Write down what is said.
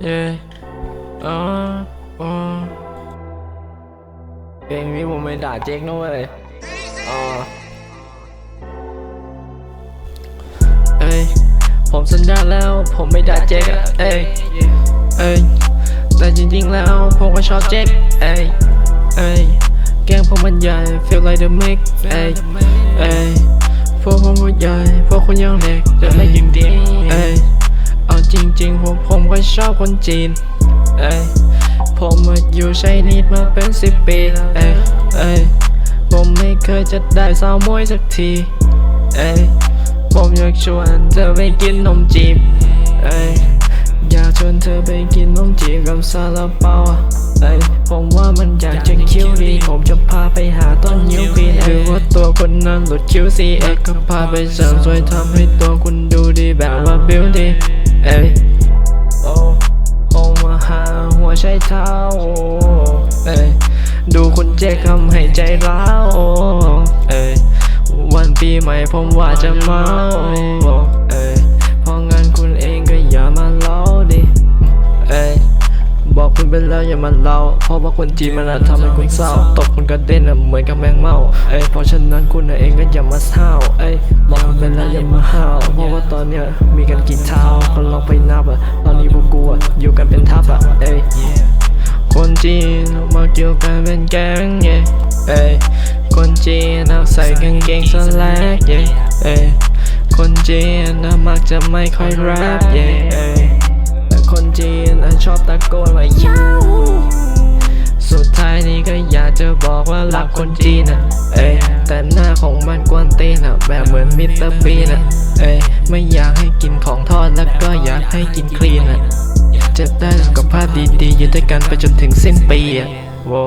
เย่อ๋ออ๋อเพลงนี้ผมไม่ด่าเจ๊กนะเว้ยอ๋อเอ้ยผมสัญญาแล้วผมไม่ด่าเจ๊กอะเอ้ยเอ้ยแต่จริงๆแล้วผมก็ชอบเจ๊กเอ้ยเอ้ยแกล้งพวกมันใหญ่ feel like the mix เอ้ยเอ้ยพวกผมก็ใหญ่พวกคุณยังเด็กแต่ไม่ยิงดีเชอบคนจีนเอ้ยผมมาอยู่ใช้นิดมาเป็นสิบปีเอ้ยเอ้ยผมไม่เคยจะได้สาวมวยสักทีเอ้ยผมอยากชวนเธอไปกินนมจีบเอ้ยอยากชวนเธอไปกินนมจีบกับซาลาเปาเอ้ยผมว่ามันอยากจะคิ้วดี ผมจะพาไปหาต้นยิ้วปีนคือว่าตัวคนนั้นหลุดคิ้วซีเอ็กก็พาไปเสริมสวยทำให้ตัวคุณดูดีแบบว่าบิวตี้เอ้ย ใช้เท้าเอ้ยดูคุณเจ๊ทำให้ใจร้าวเอ้ยวันปีใหม่ผมว่าจะเมาเอ้ยเพราะงั้นคุณเองก็อย่ามาเล่าดิเอ้ยบอกคุณไปแล้วอย่ามาเล่าเพราะว่าคนจีนมันอะทำให้คุณเศร้า ตกคุณกระเด็นอะเหมือนกับแมงเม่าเอ้ยเพราะฉะนั้นคุณเองก็อย่ามาเศร้าเอ้ยบอกคุณไปแล้วอย่ามาห้าวเพราะว่าตอนเนี้ยมีกันกี่เท้าก็ลองไปนับอะตอนนี้พวกกู คนจีนมาเกี่ยวกันเป็นแก๊งเย่เอ้ยคนจีนนักใส่กางเกงสแลกเย่เอ้ยคนจีนนะมักจะไม่ค่อยแรปเย่เอ้ยแต่คนจีนนะชอบตะโกนว่ายูสุดท้ายนี้ก็อยากจะบอกว่ารักคนจีนอะเอ้ยแต่หน้าของมันกวนตีนอะแบบเหมือนมิสเตอร์บีนอะเอ้ยไม่อยากให้กินของทอดแล้วก็อยากให้กินคลีนอะ จะได้สุขภาพดีๆ อยู่ด้วยกันไปจนถึงสิ้นปีอะโว้